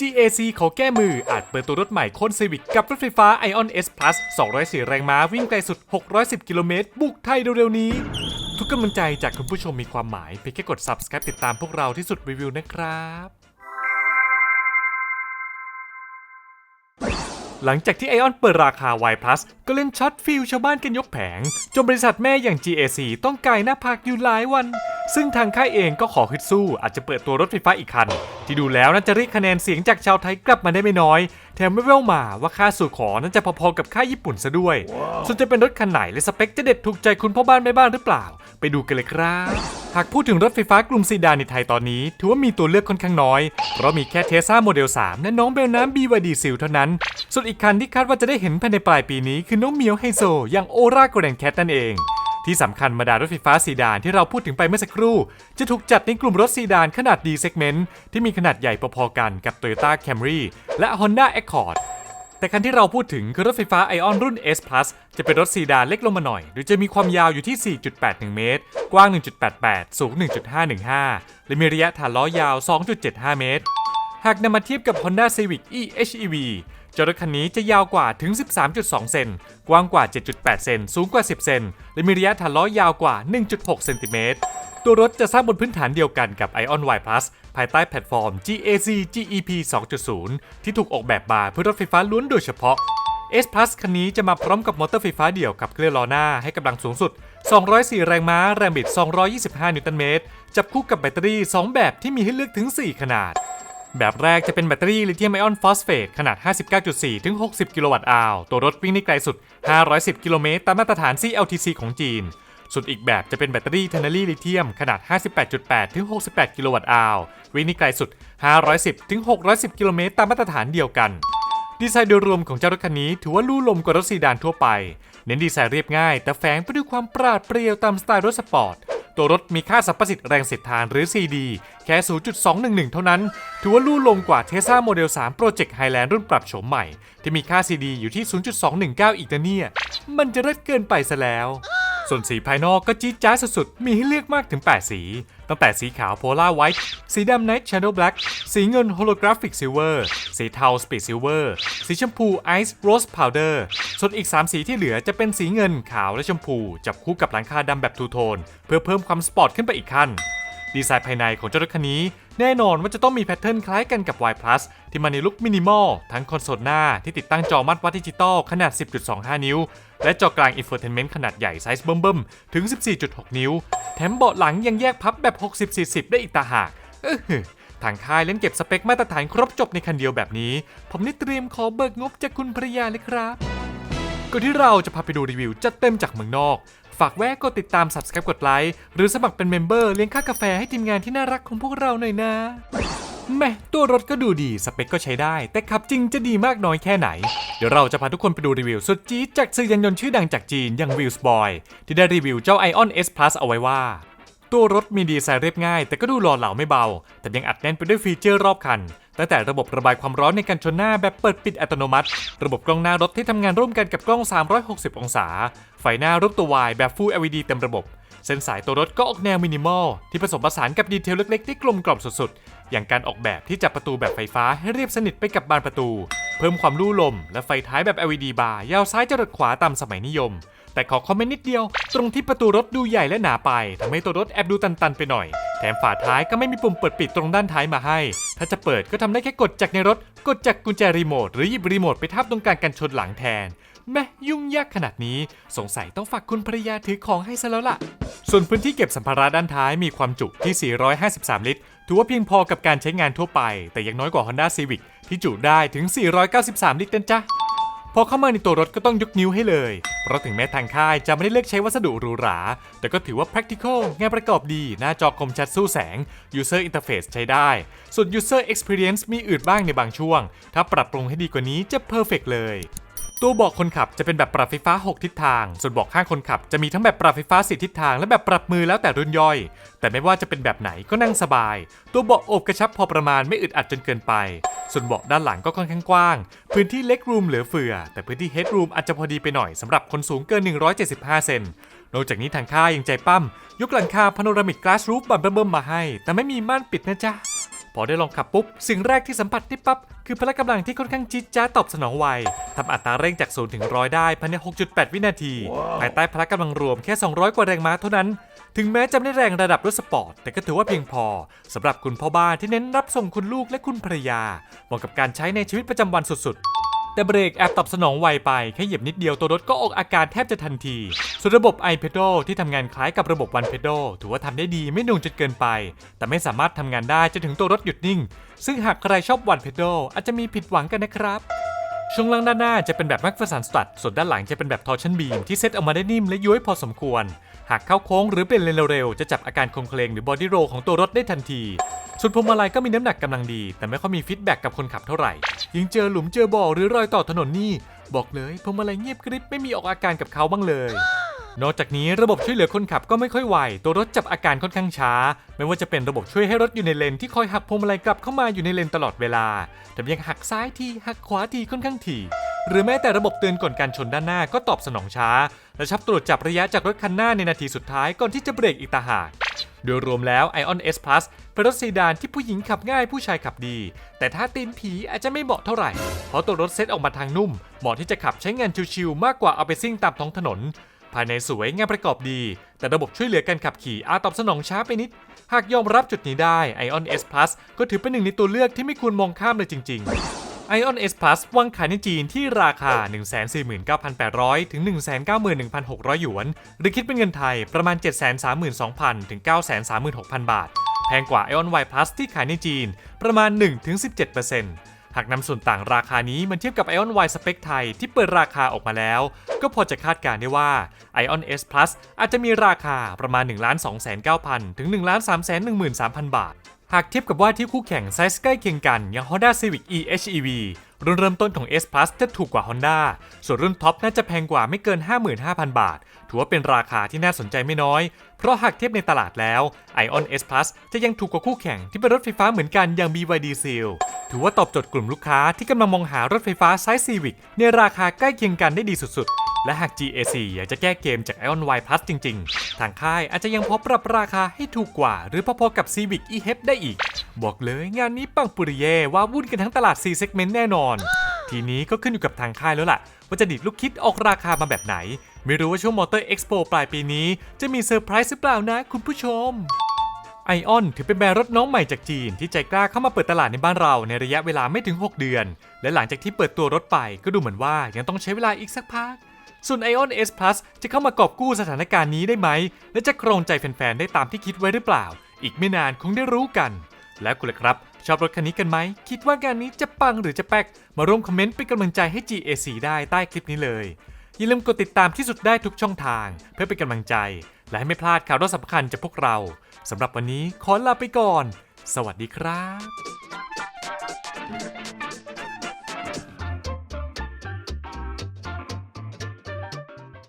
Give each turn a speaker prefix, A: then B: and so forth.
A: GAC ขอแก้มืออาจเปิดตัวรถใหม่โคนซีวิกกับรถไฟฟ้า Ion S Plus 204 แรงม้าวิ่งไกลสุด 610 กิโลเมตร บุกไทยเร็วๆนี้ ทุกกำลังใจจากคุณผู้ชมมีความหมาย เพียงแค่กด subscribe ติดตามพวกเราที่สุดรีวิวนะครับหลังจากที่ Ion เปิดราคา Y Plus ก็เล่นช็อตฟิลชาวบ้านกันยกแผง จนบริษัทแม่อย่าง GAC ต้องกายหน้าผากอยู่หลายวัน ซึ่งทางค่ายเองก็ขอฮึดสู้ อาจจะเปิดตัวรถไฟฟ้าอีกคัน ที่ดูแล้วน่าจะเรียกคะแนนเสียงจากชาวไทยกลับมาได้ไม่น้อย แถมไม่แว่วมาว่าค่าสู่ขอนั้นจะพอๆกับค่ายญี่ปุ่นซะด้วย ส่วนจะเป็นรถคันไหนและสเปคจะเด็ดถูกใจคุณพ่อบ้านแม่บ้านหรือเปล่า ไปดูกันเลยครับ หากพูดถึงรถไฟฟ้ากลุ่มซีดานในไทยตอนนี้ ถือว่ามีตัวเลือกค่อนข้างน้อย เพราะมีแค่เทส l a โมเดล 3 และน้องเบลน้ำ BYD ซิลเท่านั้น ส่วนอีกคันที่คาดว่าจะได้เห็นภายในปลายปีนี้คือน้องเหมียวไฮโซอย่างโอราโกลเด้นแคทนั่นเอง ที่สำคัญบรรดารถไฟฟ้าซีดานที่เราพูดถึงไปเมื่อสักครู่ จะถูกจัดในกลุ่มรถซีดานขนาด D segment ที่มีขนาดใหญ่พอๆกันกับ Toyota Camry และ Honda Accord แต่คันที่เราพูดถึงคือรถไฟฟ้า Ion รุ่น S Plus จะเป็นรถซีดานเล็กลงมาหน่อย โดยจะมีความยาวอยู่ที่ 4.81 เมตร กว้าง 1.88 สูง 1.515 และมีระยะฐานล้อยาว 2.75 เมตร หากนำมาเทียบกับ Honda Civic eHEV จ้ารถคันนี้จะยาวกว่าถึง 13.2 เซน กว้างกว่า 7.8 เซน สูงกว่า 10 เซน และมีระยะฐานล้อยาวกว่า 1.6 เซนติเมตร ตัวรถจะสร้างบนพื้นฐานเดียวกันกับ Ion Y Plus ภายใต้แพลตฟอร์ม GAC GEP 2.0 ที่ถูกออกแบบมาเพื่อรถไฟฟ้าล้วนโดยเฉพาะ S Plus คันนี้จะมาพร้อมกับมอเตอร์ไฟฟ้าเดี่ยวกับเคลื่อนล้อหน้าให้กำลังสูงสุด 204 แรงม้า แรงบิด 225 นิวตันเมตร จับคู่กับแบตเตอรี่ 2 แบบที่มีให้เลือกถึง 4 ขนาด แบบแรกจะเป็นแบตเตอรี่ลิเธียมไอออนฟอสเฟตขนาด 59.4 ถึง 60 กิโลวัตต์อาวตัวรถวิ่งได้ไกลสุด 510 กิโลเมตรตามมาตรฐาน CLTC ของจีน ส่วนอีกแบบจะเป็นแบตเตอรี่เทอร์นารีลิเธียมขนาด 58.8 ถึง 68 กิโลวัตต์อาววิ่งได้ไกลสุด 510 ถึง 610 กิโลเมตรตามมาตรฐานเดียวกันดีไซน์โดยรวมของเจ้ารถคันนี้ถือว่าลู่ลมกว่ารถซีดานทั่วไป เน้นดีไซน์เรียบง่าย แต่แฝงไปด้วยความปราดเปรียวตามสไตล์รถสปอร์ต ตัวรถมีค่าสรรพสิทธิ์แรงเสียดทานหรือ CD แค่ 0.211 เท่านั้น ถือว่าลู่ลงกว่า Tesla Model 3 Project Highland รุ่นปรับโฉมใหม่ ที่มีค่า CD อยู่ที่ 0.219 อีกนะเนี่ย มันจะเลิศเกินไปซะแล้ว ส่วนสีภายนอกก็จี๊ดจ๊าดสุดๆ มีให้เลือกมากถึง 8 สี ตั้งแต่สีขาวโพล่าไวท์สีดำ Night Shadow Black สีเงินโฮโลกราฟิกซิลเวอร์สีเทาสปีดซิลเวอร์สีชมพูไอซ์โรสพาวเดอร์ส่วนอีก 3 สีที่เหลือจะเป็นสีเงินขาวและชมพู จับคู่กับหลังคาดำแบบทูโทน เพื่อเพิ่มความสปอร์ตขึ้นไปอีกขั้น ดีไซน์ภายในของเจ้ารถคันนี้ แน่นอนว่าจะต้องมีแพทเทิร์นคล้ายกันกับ Y Plus ที่มาในลุคมินิมอล ทั้งคอนโซลหน้าที่ติดตั้งจอมัดวัดดิจิตอลขนาด 10.25 นิ้ว และจอกลางอินโฟเทนเมนต์ขนาดใหญ่ไซส์เบิ่มๆ ถึง 14.6 นิ้ว แถมเบาะหลังยังแยกพับแบบ 60-40 ได้อีกตาหากเออหือทางค่ายเล่นเก็บสเปคมาตรฐานครบจบในคันเดียวแบบนี้ ผมนี่เตรียมขอเบิกงบจากคุณภรรยาเลยครับก่อนที่เราจะพาไปดูรีวิวจัดเต็มจากเมืองนอก ฝากแวะกดติดตาม subscribe กดไลค์หรือสมัครเป็นเมมเบอร์เลี้ยงค่ากาแฟให้ทีมงานที่น่ารักของพวกเราหน่อยนะแม่ตัวรถก็ดูดีสเปคก็ใช้ได้ แต่ขับจริงจะดีมากน้อยแค่ไหน เดี๋ยวเราจะพาทุกคนไปดูรีวิวสุดจี๊ดจากสื่อยานยนต์ชื่อดังจากจีนอย่าง w h e e l s Boy ที่ได้รีวิวเจ้า Ion S Plus เอาไว้ว่า ตัวรถมีดีไซน์เรียบง่าย แต่ก็ดูหล่อเหลาไม่เบา แต่ยังอัดแน่นไปด้วยฟีเจอร์รอบคัน ตั้งแต่ระบบระบายความร้อนในการชนหน้าแบบเปิดปิดอัตโนมัติ ระบบกล้องหน้ารถที่ทำงานร่วมกันกับกล้อง 360 องศา ไฟหน้ารูปตัว Y แบบ Full LED เต็มระบบ เส้นสายตัวรถก็ออกแนวมินิมอล ที่ผสมผสานกับดีเทลเล็กๆที่กลมกล่อมสุดๆ อย่างการออกแบบที่จับประตูแบบไฟฟ้าให้เรียบสนิทไปกับบานประตู เพิ่มความลู่ลม และไฟท้ายแบบ LED บาร์ยาวซ้ายจรดขวาตามสมัยนิยม แต่ขอคอมเมนต์นิดเดียว ตรงที่ประตูรถดูใหญ่และหนาไปทำให้ตัวรถแอบดูตันๆไปหน่อย แถมฝาท้ายก็ไม่มีปุ่มเปิดปิดตรงด้านท้ายมาให้ ถ้าจะเปิดก็ทำได้แค่กดจากในรถ กดจากกุญแจรีโมทหรือหยิบรีโมทไปทับตรงกลางกันชนหลังแทนแม่ยุ่งยากขนาดนี้ สงสัยต้องฝากคุณภรรยาถือของให้ซะแล้วล่ะ ส่วนพื้นที่เก็บสัมภาระด้านท้ายมีความจุที่ 453 ลิตร ถือว่าเพียงพอกับการใช้งานทั่วไป แต่ยังน้อยกว่า Honda Civic ที่จุได้ถึง 493 ลิตรนะจ๊ะ พอเข้ามาในตัวรถก็ต้องยกนิ้วให้เลย เพราะถึงแม้ทางค่ายจะไม่ได้เลือกใช้วัสดุหรูหรา แต่ก็ถือว่า practical งานประกอบดี หน้าจอคมชัดสู้แสง user interface ใช้ได้ ส่วน user experience มีอืดบ้างในบางช่วง ถ้าปรับปรุงให้ดีกว่านี้จะ perfect เลยตัวบาะคนขับจะเป็นแบบปรับไฟฟ้า 6 ทิศทาง ส่วนบาะข้างคนขับจะมีทั้งแบบปรับไฟฟ้า4ทิศทาง และแบบปรับมือแล้วแต่รุ่นย่อย แต่ไม่ว่าจะเป็นแบบไหนก็นั่งสบาย ตัวเบาะอบกระชับพอประมาณไม่อึดอัดจนเกินไป ส่วนเบาะด้านหลังก็ค่อนข้างกว้าง พื้นที่เล็กรูมเหลือเฟือ แต่พื้นที่เฮดรูมอาจจะพอดีไปหน่อยสำหรับคนสูงเกิน 175 เซนนอกจากนี้ทางค่ายยังใจปั้ม ยกหลังคาพาโนรามิกกลาสรูฟบันเบิ่มมาให้ แต่ไม่มีม่านปิดนะจ๊ะ อได้ลองขับปุ๊บ สิ่งแรกที่สัมผัสได้ปั๊บ คือพละกำลังที่ค่อนข้างจี๊ดจ้าตอบสนองไวทำอัตราเร่งจาก0ถึงร้อยได้ภายใน 6.8 วินาที ภายใต้พละกำลังรวมแค่ 200 กว่าแรงม้าเท่านั้น ถึงแม้จะไม่ได้แรงระดับรถสปอร์ต แต่ก็ถือว่าเพียงพอสำหรับคุณพ่อบ้านที่เน้นรับส่งคุณลูกและคุณภรรยาเหมาะกับการใช้ในชีวิตประจำวันสุดๆ แต่เบรกแอบตอบสนองไวไป แค่เหยียบนิดเดียวตัวรถก็ออกอาการแทบจะทันที ส่วนระบบ i p e d a l ที่ทำงานคล้ายกับระบบ One Pedal ถือว่าทำได้ดีไม่นุ่งจนเกินไป แต่ไม่สามารถทำงานได้จนถึงตัวรถหยุดนิ่ง ซึ่งหากใครชอบ One Pedal อาจจะมีผิดหวังกันนะครับช่วงล่างด้านหน้าจะเป็นแบบแม็กฟ e สันสตัดส่วนด้านหลังจะเป็นแบบทอร์ชันบีมที่เซตออกมาได้นิ่มและย้วยพอสมควร หากเข้าโค้งหรือเปลี่ยนเลนเร็วๆจะจับอาการโคลงเคลงหรือบอดี้โรของตัวรถได้ทันทีส่วนพวงมาลัยก็มีน้ำหนักกำลังดี แต่ไม่ค่อยมีฟีดแบ็กกับคนขับเท่าไหร่ยิ่งเจอหลุมเจอบ่อหรือรอยต่อถนนนี่ บอกเลยพวงมาลัยเงียบกริบไม่มีออกอาการกับเขาบ้างเลย นอกจากนี้ระบบช่วยเหลือคนขับก็ไม่ค่อยไวตัวรถจับอาการค่อนข้างช้า ไม่ว่าจะเป็นระบบช่วยให้รถอยู่ในเลนที่คอยหักพวงมาลัยกลับเข้ามาอยู่ในเลนตลอดเวลาแต่ยังหักซ้ายทีหักขวาทีค่อนข้างถี่ หรือแม้แต่ระบบเตือนก่อนการชนด้านหน้าก็ตอบสนองช้า และชับตรวจจับระยะจากรถคันหน้าในนาทีสุดท้ายก่อนที่จะเบรกอีกตาหากโดยรวมแล้ว Ion S Plus เป็นรถซีดานที่ผู้หญิงขับง่ายผู้ชายขับดี แต่ถ้าตีนผีอาจจะไม่เหมาะเท่าไหร่ เพราะตัวรถเซตออกมาทางนุ่ม เหมาะที่จะขับใช้งานชิวๆมากกว่าเอาไปซิ่งตามท้องถนน ภายในสวยงานประกอบดี แต่ระบบช่วยเหลือการขับขี่อาจตอบสนองช้าไปนิด หากยอมรับจุดนี้ได้ Ion S Plus ก็ถือเป็นหนึ่งในตัวเลือกที่ไม่ควรมองข้ามเลยจริง ๆ Ion S Plus วางขายในจีนที่ราคา 149,800 ถึง 191,600 หยวน หรือคิดเป็นเงินไทยประมาณ 732,000 ถึง 936,000 บาท แพงกว่า Ion Y Plus ที่ขายในจีนประมาณ 1-17%หากนำส่วนต่างราคานี้มันเทียบกับ Ion Y สเปคไทยที่เปิดราคาออกมาแล้ว ก็พอจะคาดการณ์ได้ว่า Ion S Plus อาจจะมีราคาประมาณ 1 2 9 0 0 0ถึง 1 3 1 3 0 0 0 บาท หากเทียบกับว่าที่คู่แข่งไซส์ใกล้เคียงกันอย่าง Honda Civic e-HEV รุ่นเริ่มต้นของ S Plus จะถูกกว่า Honda ส่วนรุ่นท็อปน่าจะแพงกว่าไม่เกิน 55,000 บาท ถือว่าเป็นราคาที่น่าสนใจไม่น้อย เพราะหากเทียบในตลาดแล้ว Ion S Plus จะยังถูกกว่าคู่แข่งที่เป็นรถไฟฟ้าเหมือนกันอย่าง BYD Seal ถือว่าตอบโจทย์กลุ่มลูกค้าที่กำลังมองหารถไฟฟ้าไซส์ Civic ในราคาใกล้เคียงกันได้ดีสุดๆ และหาก GAC อยากจะแก้เกมจาก Ion Y Plus จริง ๆ ทางค่ายอาจจะยังพอปรับราคาให้ถูกกว่า หรือพอๆกับ Civic e-HEV ได้อีก บอกเลยงานนี้ปังปุริเย่ว่าวุ่นกันทั้งตลาด4 segment แน่นอน ทีนี้ก็ขึ้นอยู่กับทางค่ายแล้วล่ะ ว่าจะดิดลูกคิดออกราคามาแบบไหน ไม่รู้ว่าช่วงมอเตอร์เอ็กซ์โปปลายปีนี้จะมีเซอร์ไพรส์หรือเปล่านะ คุณผู้ชมไอออนถือเป็นแบรนด์รถน้องใหม่จากจีนที่ใจกล้าเข้ามาเปิดตลาดในบ้านเราในระยะเวลาไม่ถึง 6 เดือน และหลังจากที่เปิดตัวรถไปก็ดูเหมือนว่ายังต้องใช้เวลาอีกสักพัก ส่วน Ion S Plus จะเข้ามากอบกู้สถานการณ์นี้ได้ไหม และจะครองใจแฟนๆ ได้ตามที่คิดไว้หรือเปล่า อีกไม่นานคงได้รู้กัน แล้วคุณล่ะครับ ชอบรถคันนี้กันไหม คิดว่างานนี้จะปังหรือจะแป๊ก มาร่วมคอมเมนต์เป็นกำลังใจให้ GAC ได้ใต้คลิปนี้เลย อย่าลืมกดติดตามที่สุดได้ทุกช่องทาง เพื่อเป็นกำลังใจ และให้ไม่พลาดข่าวรถสำคัญจากพวกเราสำหรับวันนี้ขอลาไปก่อน สวัสดีครับ